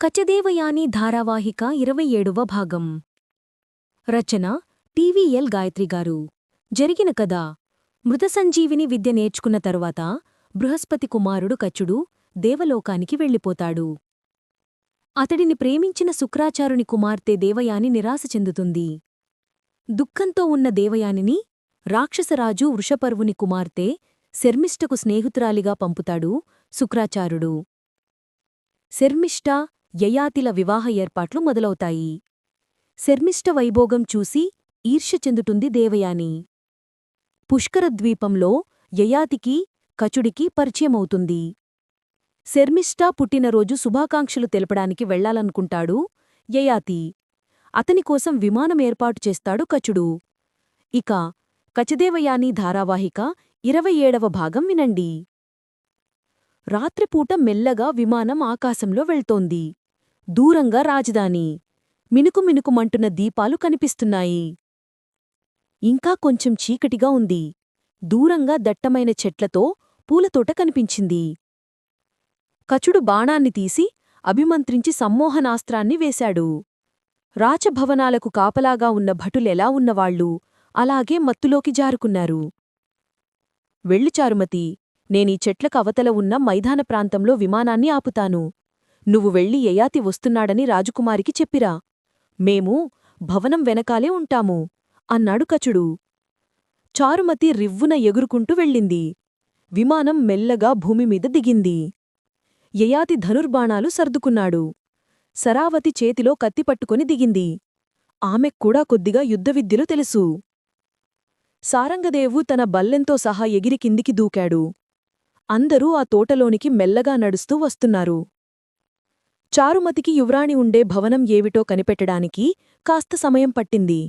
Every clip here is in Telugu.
కచదేవయాని ధారావాహిక ఇరవై ఏడవ భాగం. రచన టీవీఎల్ గాయత్రిగారు జరిగిన కథ మృతసంజీవిని విద్య నేర్చుకున్న తరువాత బృహస్పతి కుమారుడు కచుడు దేవలోకానికి వెళ్ళిపోతాడు. అతడిని ప్రేమించిన శుక్రాచారుని కుమార్తె దేవయాని నిరాశ చెందుతుంది. దుఃఖంతో ఉన్న దేవయానిని రాక్షసరాజు వృషపర్వుని కుమార్తె శర్మిష్టకు స్నేహితురాలిగా పంపుతాడు శుక్రాచారుడు. శర్మిష్ట యయాతిల వివాహ ఏర్పాట్లు మొదలవుతాయి. శర్మిష్ట వైభోగం చూసి ఈర్ష్య చెందుతుంది దేవయాని. పుష్కరద్వీపంలో యయాతికి కచుడికి పరిచయమవుతుంది. శర్మిష్ట పుట్టినరోజు శుభాకాంక్షలు తెలపడానికి వెళ్ళాలనుకుంటాడు యయాతి. అతనికోసం విమానం ఏర్పాటు చేస్తాడు కచుడు. ఇక కచదేవయాని ధారావాహిక ఇరవై ఏడవ భాగం వినండి. రాత్రిపూట మెల్లగా విమానం ఆకాశంలో వెళ్తోంది. దూరంగా రాజధాని. మినుకు మినుకుమంటున్న దీపాలు కనిపిస్తున్నాయి. ఇంకా కొంచెం చీకటిగా ఉంది. దూరంగా దట్టమైన చెట్లతో పూలతోట కనిపించింది. కచుడు బాణాన్ని తీసి అభిమంత్రించి సమ్మోహనాస్త్రాన్ని వేశాడు. రాచభవనాలకు కాపలాగా ఉన్న భటులెలా ఉన్నవాళ్ళు అలాగే మత్తులోకి జారుకున్నారు. వెళ్ళు చారుమతి నేనీ చెట్లకు అవతల ఉన్న మైదాన ప్రాంతంలో విమానాన్ని ఆపుతాను. నువ్వు వెళ్ళి యయాతి వస్తున్నాడని రాజకుమారికి చెప్పిరా. మేము భవనం వెనకాలే ఉంటాము అన్నాడు కచుడు. చారుమతి రివ్వున ఎగురుకుంటూ వెళ్ళింది. విమానం మెల్లగా భూమిమీద దిగింది. యయాతి ధనుర్బాణాలు సర్దుకున్నాడు. సరావతి చేతిలో కత్తిపట్టుకుని దిగింది. ఆమెక్కూడా కొద్దిగా యుద్ధవిద్యలు తెలుసు. సారంగదేవు తన బల్లెంతో సహా ఎగిరి కిందికి దూకాడు. అందరూ ఆ తోటలోనికి మెల్లగా నడుస్తూ వస్తున్నారు. చారుమతికి యువరాణి ఉండే భవనం ఏవిటో కనిపెట్టడానికి కాస్త సమయం పట్టింది.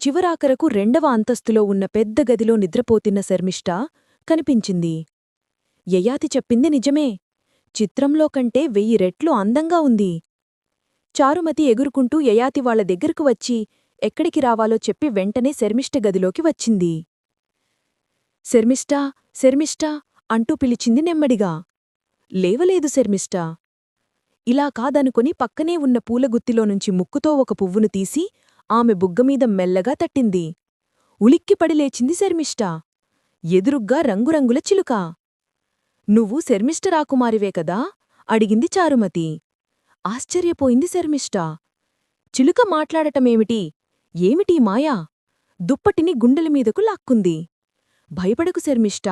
చివరాకరకు రెండవ అంతస్తులో ఉన్న పెద్ద గదిలో నిద్రపోతిన్న శర్మిష్ట కనిపించింది. యయాతి చెప్పింది నిజమే. చిత్రంలో కంటే వెయ్యి రెట్లు అందంగా ఉంది. చారుమతి ఎగురుకుంటూ యయాతి వాళ్ళ దగ్గరకు వచ్చి ఎక్కడికి రావాలో చెప్పి వెంటనే శర్మిష్ట గదిలోకి వచ్చింది. శర్మిష్ట శర్మిష్ట అంటూ పిలిచింది నెమ్మడిగా లేవలేదు శర్మిష్ట. ఇలా కాదనుకుని పక్కనే ఉన్న పూలగుత్తిలోనుంచి ముక్కుతో ఒక పువ్వును తీసి ఆమె బుగ్గమీద మెల్లగా తట్టింది. ఉలిక్కిపడి లేచింది శర్మిష్ట. ఎదురుగ్గా రంగురంగుల చిలుక. నువ్వు శర్మిష్ట రాకుమారివే కదా అడిగింది చారుమతి. ఆశ్చర్యపోయింది శర్మిష్ట. చిలుక మాట్లాడటమేమిటి? ఏమిటీ మాయా? దుప్పటిని గుండెలమీదకు లాక్కుంది. భయపడకు శర్మిష్ట.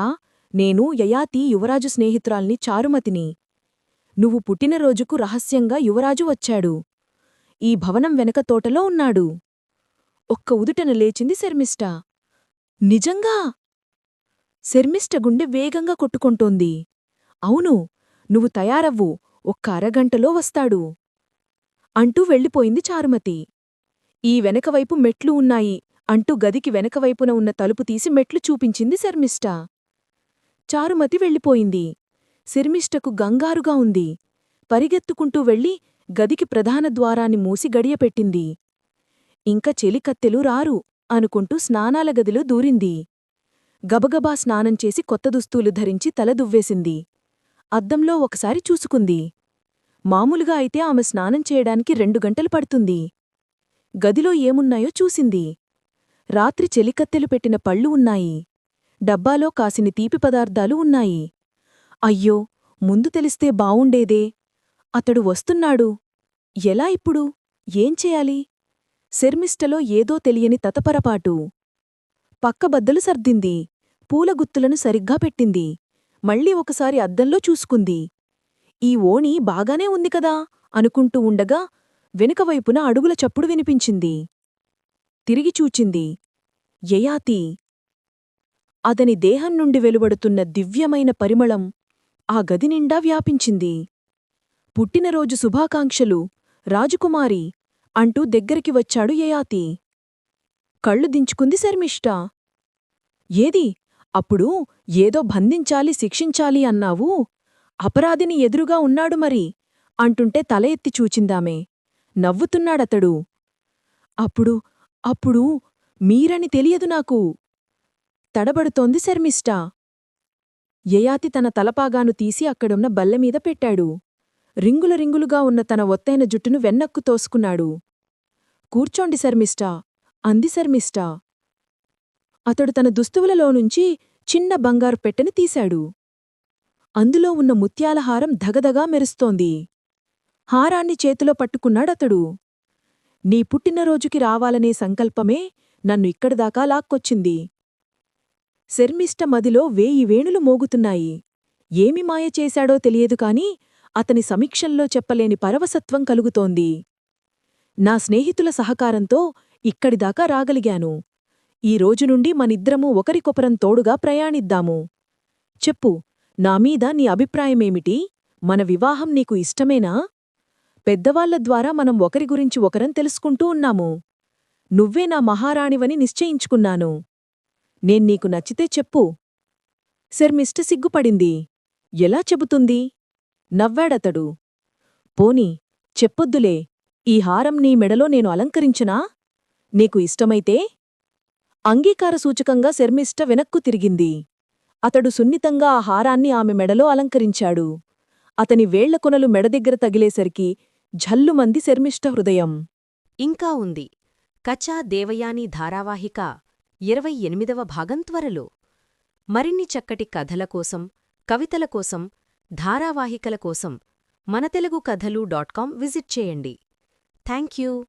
నేను యయాతి యువరాజు స్నేహితురాల్ని చారుమతిని. నువ్వు పుట్టినరోజుకు రహస్యంగా యువరాజు వచ్చాడు. ఈ భవనం వెనక తోటలో ఉన్నాడు. ఒక్క ఉదుటన లేచింది శర్మిష్ట. నిజంగా? శర్మిష్ట గుండె వేగంగా కొట్టుకొంటోంది. అవును నువ్వు తయారవ్వు ఒక్క అరగంటలో వస్తాడు. అంటూ వెళ్ళిపోయింది చారుమతి. ఈ వెనకవైపు మెట్లు ఉన్నాయి అంటూ గదికి వెనకవైపున ఉన్న తలుపు తీసి మెట్లు చూపించింది శర్మిష్ట. చారుమతి వెళ్ళిపోయింది. శర్మిష్టకు గంగారుగా ఉంది. పరిగెత్తుకుంటూ వెళ్ళి గదికి ప్రధాన ద్వారాన్ని మూసి గడియపెట్టింది. ఇంక చెలికత్తెలు రారు అనుకుంటూ స్నానాల గదిలో దూరింది. గబగబా స్నానం చేసి కొత్త దుస్తులు ధరించి తల దువ్వేసింది. అద్దంలో ఒకసారి చూసుకుంది. మామూలుగా అయితే ఆమె స్నానం చేయడానికి రెండు గంటలు పడుతుంది. గదిలో ఏమున్నాయో చూసింది. రాత్రి చెలికత్తెలు పెట్టిన పళ్ళు ఉన్నాయి. డబ్బాలో కాసిని తీపి పదార్థాలు ఉన్నాయి. అయ్యో ముందు తెలిస్తే బావుండేదే. అతడు వస్తున్నాడు. ఎలా ఇప్పుడు? ఏం చేయాలి? శర్మిష్టలో ఏదో తెలియని తతపరపాటు. పక్కబద్దలు సర్దింది. పూలగుత్తులను సరిగ్గా పెట్టింది. మళ్ళీ ఒకసారి అద్దంలో చూసుకుంది. ఈ ఓణి బాగానే ఉంది కదా? అనుకుంటూ ఉండగా వెనుకవైపున అడుగుల చప్పుడు వినిపించింది. తిరిగి చూచింది. యయాతి. అతని దేహం నుండి వెలువడుతున్న దివ్యమైన పరిమళం ఆ గది నిండా వ్యాపించింది. పుట్టినరోజు శుభాకాంక్షలు. రాజకుమారి అంటూ దగ్గరికి వచ్చాడు యయాతి. కళ్ళు దించుకుంది శర్మిష్ట. ఏది? అప్పుడు ఏదో బంధించాలి శిక్షించాలి అన్నావు? అపరాధిని ఎదురుగా ఉన్నాడు మరి అంటుంటే తల ఎత్తి చూచిందామే. నవ్వుతున్నాడతడు. అప్పుడు అప్పుడు మీరని తెలియదు నాకు. తడబడుతోంది శర్మిష్ట. యయాతి తన తలపాగాను తీసి అక్కడున్న బల్లెమీద పెట్టాడు. రింగుల రింగులుగా ఉన్న తన ఒత్తైన జుట్టును వెన్నక్కు తోసుకున్నాడు. కూర్చోండి శర్మిష్టా అంది శర్మిష్టా అతడు తన దుస్తువులలోనుంచి చిన్న బంగారు పెట్టెని తీశాడు. అందులో ఉన్న ముత్యాల హారం ధగధగా మెరుస్తోంది. హారాన్ని చేతిలో పట్టుకున్నాడతడు. నీ పుట్టినరోజుకి రావాలనే సంకల్పమే నన్ను ఇక్కడిదాకా లాక్కొచ్చింది. శర్మిష్ట మదిలో వేయి వేణులు మోగుతున్నాయి. ఏమి మాయ చేశాడో తెలియదు కాని అతని సమీక్షల్లో చెప్పలేని పరవసత్వం కలుగుతోంది. నా స్నేహితుల సహకారంతో ఇక్కడిదాకా రాగలిగాను. ఈ రోజు నుండి మనిద్దరము ఒకరికొకరం తోడుగా ప్రయాణిద్దాము. చెప్పు నామీద నీ అభిప్రాయమేమిటి? మన వివాహం నీకు ఇష్టమేనా? పెద్దవాళ్ళ ద్వారా మనం ఒకరి గురించి ఒకరం తెలుసుకుంటూ ఉన్నాము. నువ్వే నా మహారాణివని నిశ్చయించుకున్నాను. నేను నీకు నచ్చితే చెప్పు. శర్మిష్ట సిగ్గుపడింది. ఎలా చెబుతుంది? నవ్వాడతడు. పోని చెప్పొద్దులే. ఈ హారం నీ మెడలో నేను అలంకరించనా? నీకు ఇష్టమైతే? అంగీకార సూచకంగా శర్మిష్ట వెనక్కు తిరిగింది. అతడు సున్నితంగా ఆ హారాన్ని ఆమె మెడలో అలంకరించాడు. అతని వేళ్ళకొనలు కొనలు తగిలేసరికి ఝల్లుమంది శర్మిష్ట హృదయం. ఇంకా ఉంది. కచా దేవయాని ధారావాహిక ఇరవై ఎనిమిదవ భాగం త్వరలో. మరిన్ని చక్కటి కథల కోసం కవితల కోసం ధారావాహికల కోసం మన Telugu Kathalu dot com visit చేయండి. Thank you